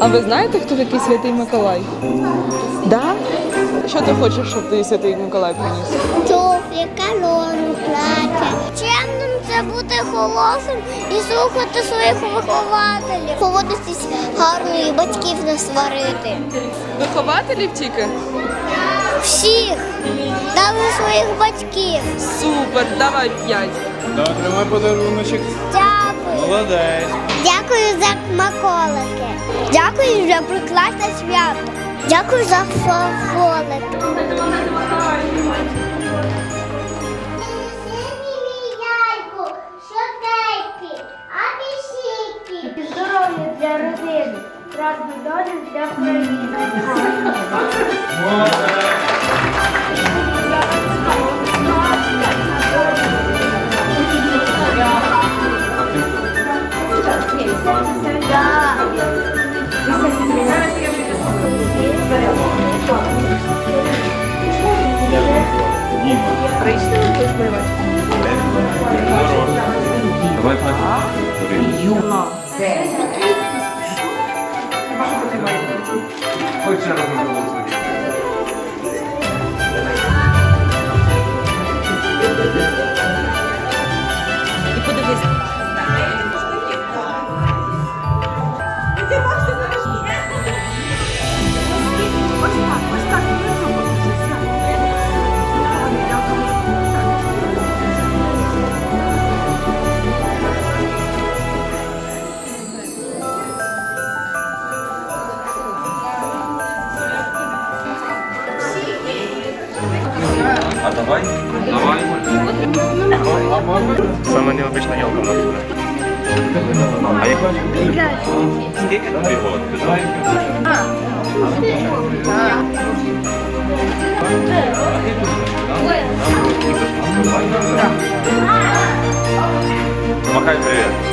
А ви знаєте, хто такий святий Миколай? Да? Що ти хочеш, щоб ти святий Миколай приніс? Туфлі, корону, плаття. Чемним це бути хорошим і слухати своїх вихователів. Поводитись гарно і батьків не сварити. Вихователів тільки? Всіх, навіть своїх батьків. Супер, давай п'ять. Да, тримай подаруночок. Дякую. Молодець. Дякую за смаколики. Дякую за прекрасне свято. Дякую за фафолик. Здоров'я для родини, радої долі для країни. せーの。こちらの А давай? Давай. Самая необычная елка на фуре. А я Сколько тобі год? Махай привет.